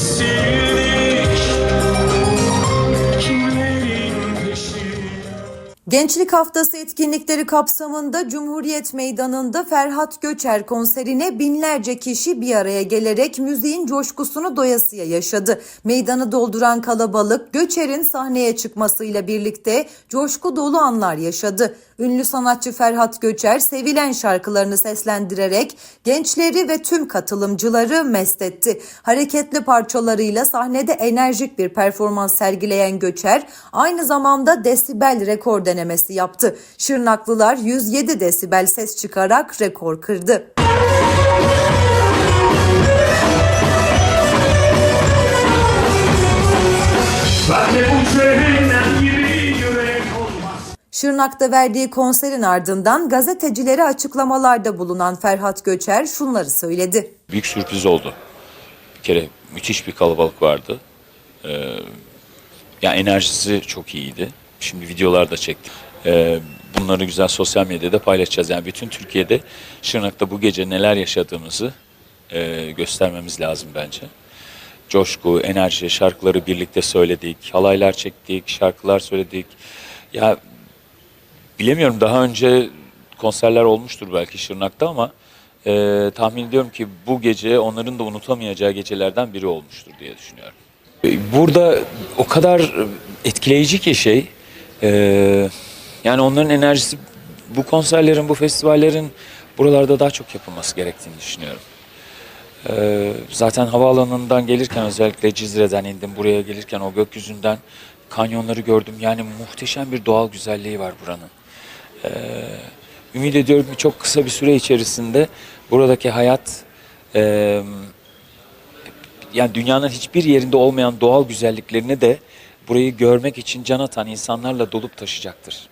see. Gençlik Haftası etkinlikleri kapsamında Cumhuriyet Meydanı'nda Ferhat Göçer konserine binlerce kişi bir araya gelerek müziğin coşkusunu doyasıya yaşadı. Meydanı dolduran kalabalık Göçer'in sahneye çıkmasıyla birlikte coşku dolu anlar yaşadı. Ünlü sanatçı Ferhat Göçer sevilen şarkılarını seslendirerek gençleri ve tüm katılımcıları mest etti. Hareketli parçalarıyla sahnede enerjik bir performans sergileyen Göçer aynı zamanda desibel rekor denemesi yaptı. Şırnaklılar 107 desibel ses çıkarak rekor kırdı. Ben de bu cehennem gibi yürek olmaz Şırnak'ta verdiği konserin ardından gazetecilere açıklamalarda bulunan Ferhat Göçer şunları söyledi. büyük sürpriz oldu. Bir kere müthiş bir kalabalık vardı. Ee, yani enerjisi çok iyiydi. Şimdi videolar da çektik. Ee, bunları güzel sosyal medyada paylaşacağız. Yani bütün Türkiye'de Şırnak'ta bu gece neler yaşadığımızı e, göstermemiz lazım bence. Coşku, enerji, şarkıları birlikte söyledik, halaylar çektik, şarkılar söyledik. Ya bilemiyorum daha önce konserler olmuştur belki Şırnak'ta ama e, tahmin ediyorum ki bu gece onların da unutamayacağı gecelerden biri olmuştur diye düşünüyorum. E, Burada o kadar etkileyici ki şey, e, yani onların enerjisi bu konserlerin, bu festivallerin buralarda daha çok yapılması gerektiğini düşünüyorum. Ee, zaten havaalanından gelirken özellikle Cizre'den indim. Buraya gelirken o gökyüzünden kanyonları gördüm. Yani muhteşem bir doğal güzelliği var buranın. Ee, ümit ediyorum ki çok kısa bir süre içerisinde buradaki hayat e, yani dünyanın hiçbir yerinde olmayan doğal güzelliklerini de burayı görmek için can atan insanlarla dolup taşacaktır.